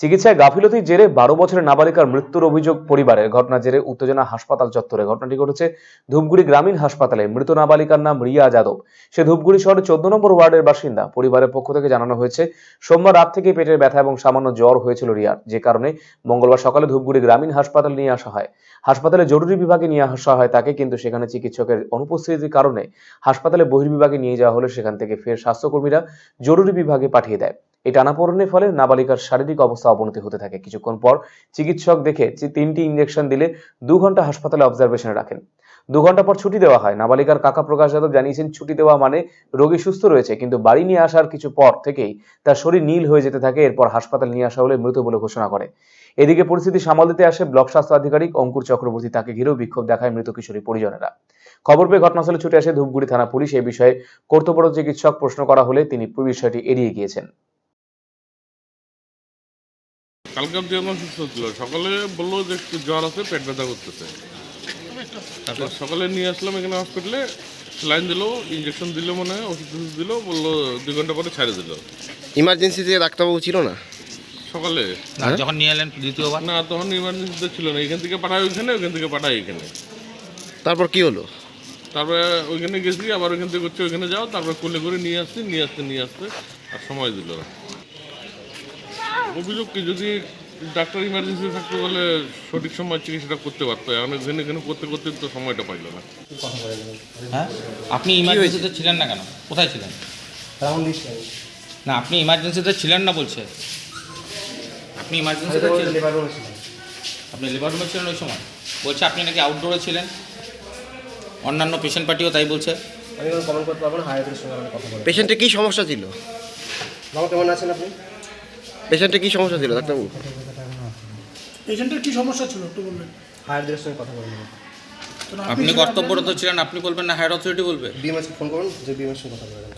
চিকিৎসায় গাফিলতির জেরে বারো বছরের নাবালিকার মৃত্যুর অভিযোগ পরিবারের। ঘটনা জেরে উত্তেজনা হাসপাতাল চত্বরে। ঘটনাটি ঘটেছে ধূপগুড়ি গ্রামীণ হাসপাতালে। মৃত নাবালিকার নাম রিয়া যাদব। সে ধূপগুড়ি শহরের চোদ্দ নম্বর ওয়ার্ডের বাসিন্দা। পরিবারের পক্ষ থেকে জানানো হয়েছে, সোমবার রাত থেকে পেটের ব্যথা এবং সামান্য জ্বর হয়েছিল রিয়ার, যে কারণে মঙ্গলবার সকালে ধূপগুড়ি গ্রামীণ হাসপাতালে নিয়ে আসা হয়। হাসপাতালে জরুরি বিভাগে নিয়ে আসা হয় তাকে, কিন্তু সেখানে চিকিৎসকের অনুপস্থিতির কারণে হাসপাতালে বহির্বিভাগে নিয়ে যাওয়া হলে সেখান থেকে ফের স্বাস্থ্যকর্মীরা জরুরি বিভাগে পাঠিয়ে দেয়। এই টানাপোড়েনের ফলে নাবালিকার শারীরিক অবস্থা অবনতি হতে থাকে। কিছুক্ষণ পর চিকিৎসক দেখে যে তিনটি ইঞ্জেকশন দিলে দু ঘণ্টা হাসপাতালে অবজারভেশনে রাখেন। দু ঘণ্টা পর ছুটি দেওয়া হয়। নাবালিকার কাকা প্রকাশ যাদব জানিয়েছেন, ছুটি দেওয়া মানে রোগী সুস্থ রয়েছে, কিন্তু বাড়ি নিয়ে আসার কিছু পর থেকেই তার শরীর নীল হয়ে যেতে থাকে, এরপর হাসপাতাল নিয়ে আসা হলে মৃত বলে ঘোষণা করে। এদিকে পরিস্থিতি সামাল দিতে আসে ব্লক স্বাস্থ্য আধিকারিক অঙ্কুর চক্রবর্তী। তাকে ঘিরেও বিক্ষোভ দেখায় মৃত কিশোরী পরিজনেরা। খবর পেয়ে ঘটনাস্থলে ছুটে আসে ধূপগুড়ি থানা পুলিশ। এই বিষয়ে কর্তব্যরত চিকিৎসক প্রশ্ন করা হলে তিনি বিষয়টি এড়িয়ে গিয়েছেন। কালকে অব্দি আমার সুস্থ ছিল। সকালে বলল যে একটু জ্বর আছে পেট ব্যথা করতেছে। তারপর? সকালে নিয়ে আসলাম এখানে হসপিটালে স্যালাইন দিলো ইঞ্জেকশন দিলো মনে হয় ওষুধ টষুধ দিলো বলল দুই ঘণ্টা পরে ছাড়ে দিলো। ইমার্জেন্সিতে ডাক্তারবাবু ছিল না? সকালে। না যখন নিয়ে এলেন দ্বিতীয়বার? না তখন ইমার্জেন্সিতে ছিল না। এখান থেকে পাঠায় ওইখানে ওইখান থেকে পাঠায় এখানে। তারপর কি হলো? তারপরে ওইখানে গেছি আবার ওইখান থেকে হচ্ছে ওইখানে যাও তারপরে কোলে করে নিয়ে আসছি নিয়ে আসতে নিয়ে আসতে আর সময় দিল না। অভিযোগ কি? যদি ডাক্তার ইমার্জেন্সি থাকতে বলে সঠিক সময় চিকিৎসাটা করতে পারতো এখন এখানে এখানে করতে করতে তো সময়টা পাইলো না। হ্যাঁ? আপনি ইমার্জেন্সিতে ছিলেন না কেন? কোথায় ছিলেন? না আপনি ইমার্জেন্সিতে ছিলেন না বলছে। আপনি ইমার্জেন্সিতে ছিলেন। আপনি লেবার রুমে ছিলেন ওই সময়? বলছে আপনি নাকি আউটডোরে ছিলেন? অন্যান্য পেশেন্ট পার্টিও তাই বলছে। আমি কোনো কমেন্ট করতে পারব না হায়াতের সঙ্গে কথা বলব পেশেন্টের কি সমস্যা ছিল? বাবা কেমন আছেন আপনি? পেশেন্টের কি সমস্যা ছিল ডাক্তারবাবু? পেশেন্টের কি সমস্যা ছিল একটু বলবেন? হায়ারদের সঙ্গে কথা বলবেন আপনি কর্তব্যরত ছিলেন আপনি বলবেন না হায়ার অথরিটি বলবে? বিএমএসকে ফোন করুন যে বিএমএস সঙ্গে কথা বলবেন